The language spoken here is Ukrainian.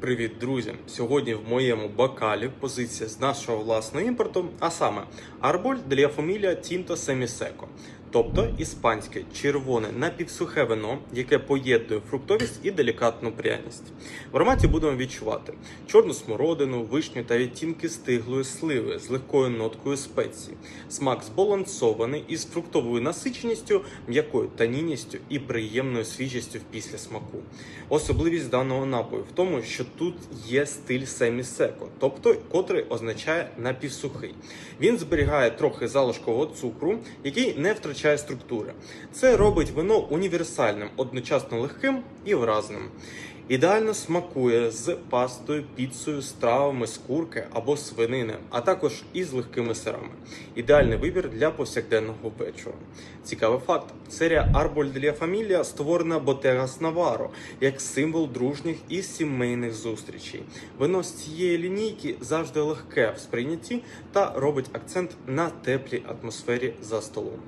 Привіт, друзі! Сьогодні в моєму бокалі позиція з нашого власного імпорту, а саме Арболь для фамілія Тінто Семісеко, тобто іспанське червоне напівсухе вино, яке поєднує фруктовість і делікатну пряність. В ароматі будемо відчувати чорну смородину, вишню та відтінки стиглої сливи з легкою ноткою спеції. Смак збалансований із фруктовою насиченістю, м'якою танінністю і приємною свіжістю після смаку. Особливість даного напою в тому, що тут є стиль семісеко, тобто котрий означає напівсухий. Він зберігає трохи залишкового цукру, який не втрачає структури. Це робить вино універсальним, одночасно легким і вразним. Ідеально смакує з пастою, піцею, стравами з курки або свинини, а також із легкими сирами. Ідеальний вибір для повсякденного вечора. Цікавий факт: серія Арболь для Фамілія створена Ботегас Наваро як символ дружніх і сімейних зустрічей. Вино з цієї лінійки завжди легке в сприйнятті та робить акцент на теплій атмосфері за столом.